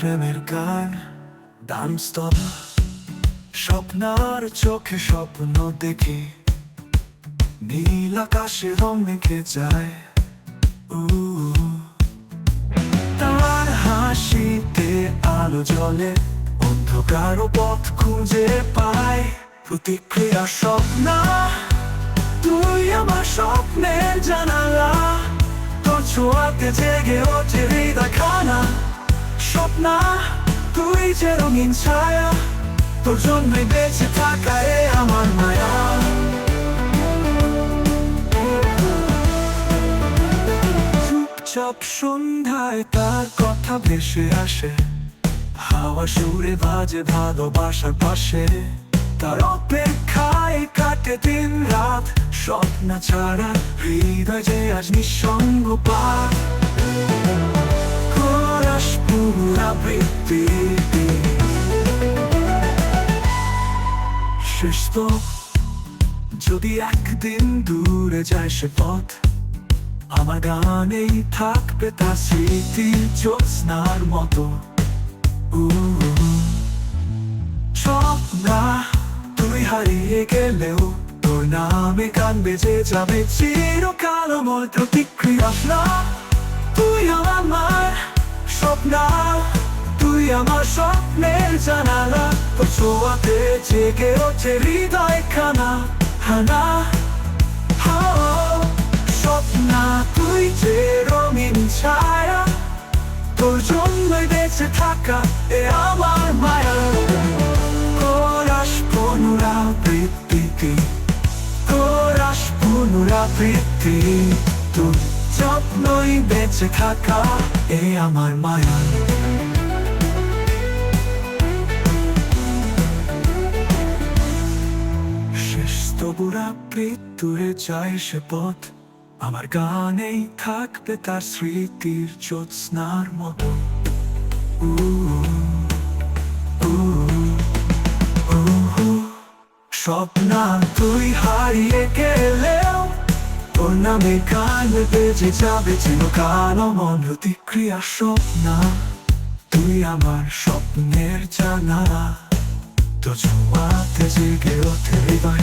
প্রেমের গান, ডান স্তব, স্বপ্নার চোখে স্বপ্ন দেখি। নীল আকাশে রং মেখে যায় তার হাসিতে আলো জ্বলে, অন্ধকার পথ খুঁজে পায়। প্রতিক্রিয়া স্বপ্ন, তুই আমার স্বপ্নের জানালা। তোর ছোঁয়াতে জেগে ওঠে হৃদয় খানা স্বপ্না তুই যে রঙিন ছায়া, তোর জন্যই বেঁচে থাকা আমার মায়া। চুপচাপ সন্ধ্যায় তার কথা ভেসে আসে, হাওয়া সুরে বাজে ভালোবাসার পাশে। তার অপেক্ষায় কাটে দিন রাত, স্বপ্ন ছাড়া হৃদয় যে আজ নিঃসঙ্গ পার পুনরাবৃত্তি শেষ তো। যদি একদিন দূরে যায় সে পথ, আমার গানেই থাকবে তার স্মৃতির জ্যোৎস্নার মতো। উ স্বপ্না তুই হারিয়ে গেলেও তোর নামে গান বেজে যাবে। চিরকাল ময় প্রতিক্রিয়া। না, তুই আমার স্বপ্না, তুই আমার স্বপ্নের জানালা। তোর ছোঁয়াতে জেগে ওঠে হৃদয় খানা হানা স্বপ্না, তুই যে রঙিন ছায়া। তোর জন্যই বেঁচে থাকা এ আমার মায়া। কোরাস পুনরাবৃত্তি কোরাস পুনরাবৃত্তি তোর যত্নই বেঁচে থাকা এ আমার মায়া শেষ তবুরা দূরে যায় সে পথ আমার গানেই থাকবে তার স্মৃতির জ্যোৎস্নার মতো। স্বপ্না তুই হারিয়ে গেলেও তোর নামে গান বেজে যাবে চিরকাল মন প্রতিক্রিয়া স্বপ্না। তুই আমার স্বপ্নের জানা তো জমাতে জেগে ওঠে হৃদয়